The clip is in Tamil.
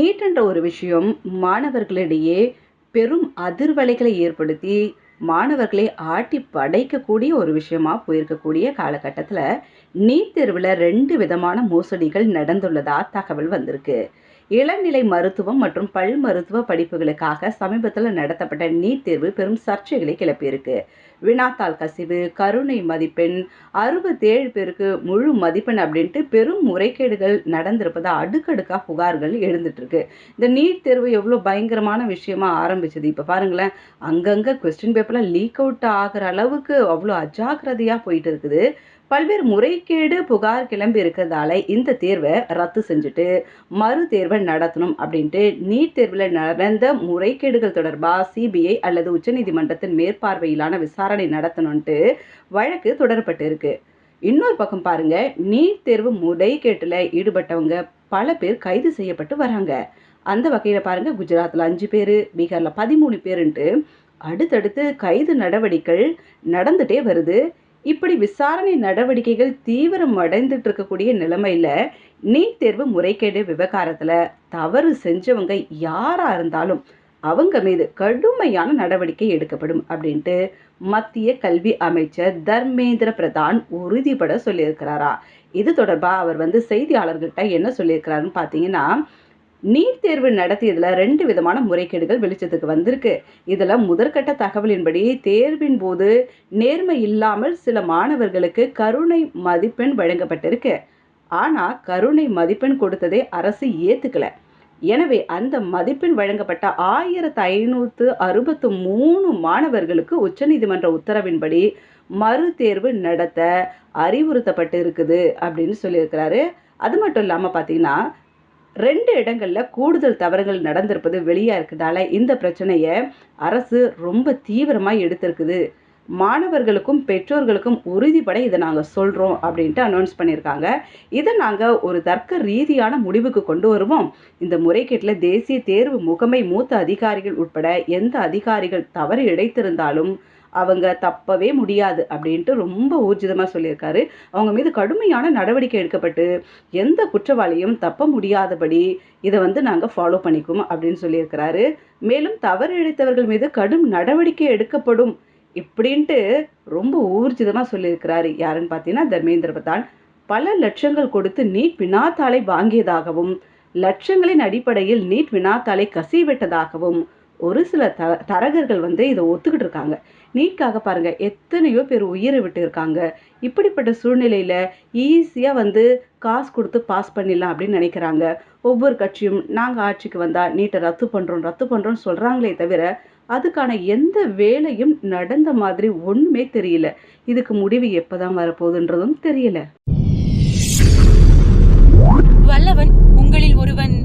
நீட்டன்ற ஒரு விஷயம் மாணவர்களிடையே பெரும் அதிர்வலைகளை ஏற்படுத்தி மாணவர்களை ஆட்டி படைக்கக்கூடிய ஒரு விஷயமா போயிருக்கக்கூடிய காலகட்டத்தில் நீட் தேர்வில் ரெண்டு விதமான மோசடிகள் நடந்துள்ளதா தகவல் வந்திருக்கு. இளநிலை மருத்துவம் மற்றும் பல் மருத்துவ படிப்புகளுக்காக சமீபத்தில் நடத்தப்பட்ட நீட் தேர்வு பெரும் சர்ச்சைகளை கிளப்பியிருக்கு. வினாத்தாள் கசிவு கருணை மதிப்பெண் அறுபத்தேழு பேருக்கு முழு மதிப்பெண் அப்படின்ட்டு பெரும் முறைகேடுகள் நடந்திருப்பதா அடுக்கடுக்காக புகார்கள் எழுந்துட்டு இருக்கு இந்த நீட் தேர்வு எவ்வளோ பயங்கரமான விஷயமா ஆரம்பிச்சது? இப்போ பாருங்களேன் அங்கங்கே கொஸ்டின் பேப்பர்லாம் லீக் அவுட் ஆகிற அளவுக்கு அவ்வளோ அஜாக்கிரதையாக போயிட்டு இருக்குது. பல்வேறு முறைகேடு புகார் கிளம்பி இருக்கிறதால இந்த தேர்வை ரத்து செஞ்சுட்டு மறு தேர்வை நடத்தணும் அப்படின்ட்டு நீட் தேர்வில் நடந்த முறைகேடுகள் தொடர்பாக சிபிஐ அல்லது உச்சநீதிமன்றத்தின் மேற்பார்வையிலான விசாரணை நடத்தணும்ட்டு வழக்கு தொடரப்பட்டு இருக்கு. இன்னொரு பக்கம் பாருங்க நீட் தேர்வு முறைகேட்டில் ஈடுபட்டவங்க பல பேர் கைது செய்யப்பட்டு வராங்க. அந்த வகையில் பாருங்க குஜராத்தில் அஞ்சு பேர் பீகாரில் பதிமூணு பேருன்ட்டு அடுத்தடுத்து கைது நடவடிக்கைகள் நடந்துட்டே வருது. இப்படி விசாரணை நடவடிக்கைகள் தீவிரம் அடைந்துட்டு இருக்கக்கூடிய நிலைமையில நீட் தேர்வு முறைகேடு விவகாரத்தில் தவறு செஞ்சவங்க யாராக இருந்தாலும் அவங்க மீது கடுமையான நடவடிக்கை எடுக்கப்படும் அப்படின்ட்டு மத்திய கல்வி அமைச்சர் தர்மேந்திர பிரதான் உறுதிபட சொல்லியிருக்கிறாரா. இது தொடர்பாக அவர் வந்து செய்தியாளர்கிட்ட என்ன சொல்லியிருக்கிறாருன்னு பார்த்தீங்கன்னா நீட் தேர்வு நடத்தியதில் ரெண்டு விதமான முறைகேடுகள் வெளிச்சத்துக்கு வந்திருக்கு. இதில் முதற்கட்ட தகவலின்படி தேர்வின் போது நேர்மை இல்லாமல் சில மாணவர்களுக்கு கருணை மதிப்பெண் வழங்கப்பட்டிருக்கு. ஆனால் கருணை மதிப்பெண் கொடுத்ததை அரசு ஏற்றுக்கல எனவே அந்த மதிப்பெண் வழங்கப்பட்ட ஆயிரத்து ஐநூற்று அறுபத்து மூணு மாணவர்களுக்கு உச்சநீதிமன்ற உத்தரவின்படி மறு தேர்வு நடத்த அறிவுறுத்தப்பட்டு இருக்குது அப்படின்னு சொல்லியிருக்கிறாரு. அது மட்டும் இல்லாமல் பார்த்தீங்கன்னா ரெண்டு இடங்களில் கூடுதல் தவறுகள் நடந்திருப்பது வெளியாக இருக்கிறதால இந்த பிரச்சனையை அரசு ரொம்ப தீவிரமாக எடுத்திருக்குது. மாணவர்களுக்கும் பெற்றோர்களுக்கும் உறுதிப்பட இதை நாங்கள் சொல்கிறோம் அப்படின்ட்டு அனௌன்ஸ் பண்ணியிருக்காங்க இதை நாங்கள் ஒரு தர்க்க ரீதியான முடிவுக்கு கொண்டு வருவோம். இந்த முறைகேட்டில் தேசிய தேர்வு முகமை மூத்த அதிகாரிகள் உட்பட எந்த அதிகாரிகள் தவறு இழைத்திருந்தாலும் அவங்க தப்பவே முடியாது அப்படின்ட்டு ரொம்ப ஊர்ஜிதமாக சொல்லியிருக்காரு. அவங்க மீது கடுமையான நடவடிக்கை எடுக்கப்பட்டு எந்த குற்றவாளியும் தப்ப முடியாதபடி இதை வந்து நாங்கள் ஃபாலோ பண்ணிக்குவோம் அப்படின்னு சொல்லியிருக்கிறாரு. மேலும் தவறு இழைத்தவர்கள் மீது கடும் நடவடிக்கை எடுக்கப்படும் இப்படின்ட்டு ரொம்ப ஊர்ஜிதமாக சொல்லியிருக்கிறாரு. யாருன்னு பார்த்தீங்கன்னா தர்மேந்திர பிரதான். பல லட்சங்கள் கொடுத்து நீட் வினாத்தாளை வாங்கியதாகவும் லட்சங்களின் அடிப்படையில் நீட் வினாத்தாளை கசிவிட்டதாகவும் ஒரு சில த தரகர்கள் வந்து இதை ஒத்துக்கிட்டு இருக்காங்க. நீட்காக பாருங்க எத்தனையோ பேர் உயிரை விட்டு இருக்காங்க. இப்படிப்பட்ட சூழ்நிலையில் ஈஸியாக வந்து காசு கொடுத்து பாஸ் பண்ணிடலாம் அப்படின்னு நினைக்கிறாங்க. ஒவ்வொரு கட்சியும் நாங்கள் ஆட்சிக்கு வந்தால் நீட்டை ரத்து பண்ணுறோம் ரத்து பண்ணுறோம்னு சொல்கிறாங்களே தவிர அதுக்கான எந்த வேலையும் நடந்த மாதிரி ஒன்றுமே தெரியல. இதுக்கு முடிவு எப்போ தான் வரப்போகுதுன்றதும் தெரியல. வல்லவன் உங்களில் ஒருவன்.